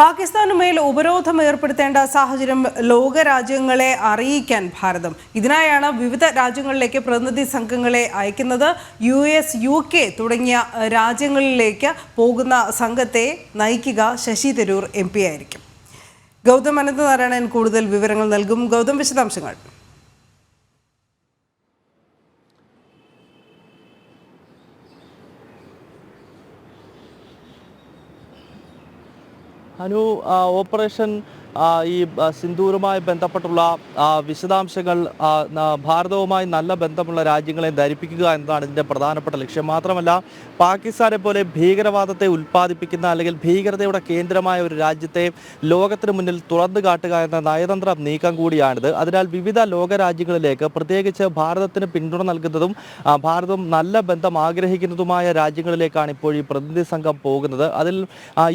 പാകിസ്ഥാനുമേൽ ഉപരോധം ഏർപ്പെടുത്തേണ്ട സാഹചര്യം ലോകരാജ്യങ്ങളെ അറിയിക്കാൻ ഭാരതം. ഇതിനായാണ് വിവിധ രാജ്യങ്ങളിലേക്ക് പ്രതിനിധി സംഘങ്ങളെ അയക്കുന്നത്. യു എസ് യു കെ തുടങ്ങിയ രാജ്യങ്ങളിലേക്ക് പോകുന്ന സംഘത്തെ നയിക്കുക ശശി തരൂർ എം പി ആയിരിക്കും. ഗൗതം അനന്തനാരായണൻ കൂടുതൽ വിവരങ്ങൾ നൽകും. ഗൗതം വിശദാംശങ്ങൾ. അനു ഓപ്പറേഷൻ ഈ സിന്ധൂരുമായി ബന്ധപ്പെട്ടുള്ള വിശദാംശങ്ങൾ ഭാരതവുമായി നല്ല ബന്ധമുള്ള രാജ്യങ്ങളെ ധരിപ്പിക്കുക എന്നതാണ് ഇതിന്റെ പ്രധാനപ്പെട്ട ലക്ഷ്യം. മാത്രമല്ല പാകിസ്ഥാനെ പോലെ ഭീകരവാദത്തെ ഉൽപ്പാദിപ്പിക്കുന്ന അല്ലെങ്കിൽ ഭീകരതയുടെ കേന്ദ്രമായ ഒരു രാജ്യത്തെ ലോകത്തിന് മുന്നിൽ തുറന്നു കാട്ടുക എന്ന നയതന്ത്ര നീക്കം കൂടിയാണിത്. അതിനാൽ വിവിധ ലോക രാജ്യങ്ങളിലേക്ക് പ്രത്യേകിച്ച് ഭാരതത്തിന് പിന്തുണ നൽകുന്നതും ഭാരതം നല്ല ബന്ധം ആഗ്രഹിക്കുന്നതുമായ രാജ്യങ്ങളിലേക്കാണ് ഇപ്പോൾ ഈ പ്രതിനിധി സംഘം പോകുന്നത്. അതിൽ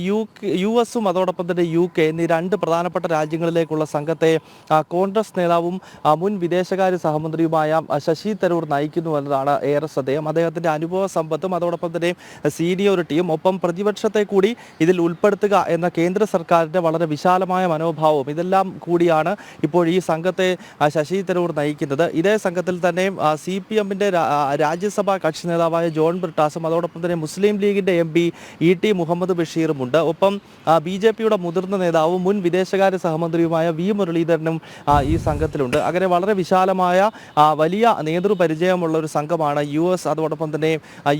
യു യു എസും അതോടൊപ്പം തന്നെ യു കെ എന്നീ രണ്ട് പ്രധാനപ്പെട്ട രാജ്യങ്ങളിലേക്കുള്ള സംഘത്തെ കോൺഗ്രസ് നേതാവും മുൻ വിദേശകാര്യ സഹമന്ത്രിയുമായ ശശി തരൂർ നയിക്കുന്നു എന്നതാണ് ഏറെ ശ്രദ്ധേയം. അദ്ദേഹത്തിന്റെ അനുഭവ സമ്പത്തും അതോടൊപ്പം തന്നെ സീനിയോറിറ്റിയും ഒപ്പം പ്രതിപക്ഷത്തെ കൂടി ഇതിൽ ഉൾപ്പെടുത്തുക എന്ന കേന്ദ്ര സർക്കാരിന്റെ വളരെ വിശാലമായ മനോഭാവവും ഇതെല്ലാം കൂടിയാണ് ഇപ്പോൾ ഈ സംഘത്തെ ശശി തരൂർ നയിക്കുന്നത്. ഇതേ സംഘത്തിൽ തന്നെ സി പി എമ്മിന്റെ രാജ്യസഭാ കക്ഷി നേതാവായ ജോൺ ബ്രിട്ടാസും അതോടൊപ്പം തന്നെ മുസ്ലിം ലീഗിന്റെ M P E T Muhammad ബഷീറുമുണ്ട് ഒപ്പം ബി ജെ പിയുടെ മുതിർന്ന നേതാവും മുൻ വിദേശകാര്യ സഹമന്ത്രിയുമായ വി മുരളീധരനും ഈ സംഘത്തിലുണ്ട്. അങ്ങനെ വളരെ വിശാലമായ വലിയ നേതൃപരിചയമുള്ള ഒരു സംഘമാണ് യു എസ് അതോടൊപ്പം തന്നെ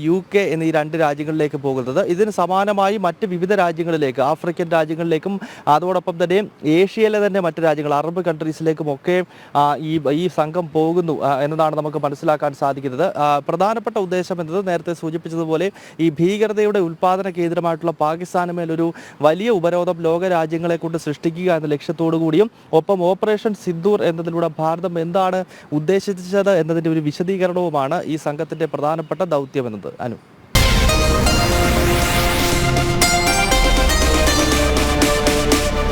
യു കെ എന്നീ രണ്ട് രാജ്യങ്ങളിലേക്ക് പോകുന്നത്. ഇതിന് സമാനമായി മറ്റ് വിവിധ രാജ്യങ്ങളിലേക്ക് ആഫ്രിക്കൻ രാജ്യങ്ങളിലേക്കും അതോടൊപ്പം തന്നെ ഏഷ്യയിലെ തന്നെ മറ്റ് രാജ്യങ്ങൾ അറബ് കൺട്രീസിലേക്കും ഒക്കെ ഈ ഈ സംഘം പോകുന്നു എന്നതാണ് നമുക്ക് മനസ്സിലാക്കാൻ സാധിക്കുന്നത്. പ്രധാനപ്പെട്ട ഉദ്ദേശം എന്നത് നേരത്തെ സൂചിപ്പിച്ചതുപോലെ ഈ ഭീകരതയുടെ ഉൽപാദന കേന്ദ്രമായിട്ടുള്ള പാകിസ്ഥാന് മേലൊരു വലിയ ഉപരോധം ലോക രാജ്യങ്ങളെ കൊണ്ട് സൃഷ്ടിക്കുക എന്ന ലക്ഷ്യത്തോടു കൂടിയും ഒപ്പം ഓപ്പറേഷൻ സിന്ദൂർ എന്നതിലൂടെ ഭാരതം എന്താണ് ഉദ്ദേശിച്ചത് എന്നതിന്റെ ഒരു വിശദീകരണവുമാണ് ഈ സംഘത്തിന്റെ പ്രധാനപ്പെട്ട ദൗത്യം എന്നത്. അനു.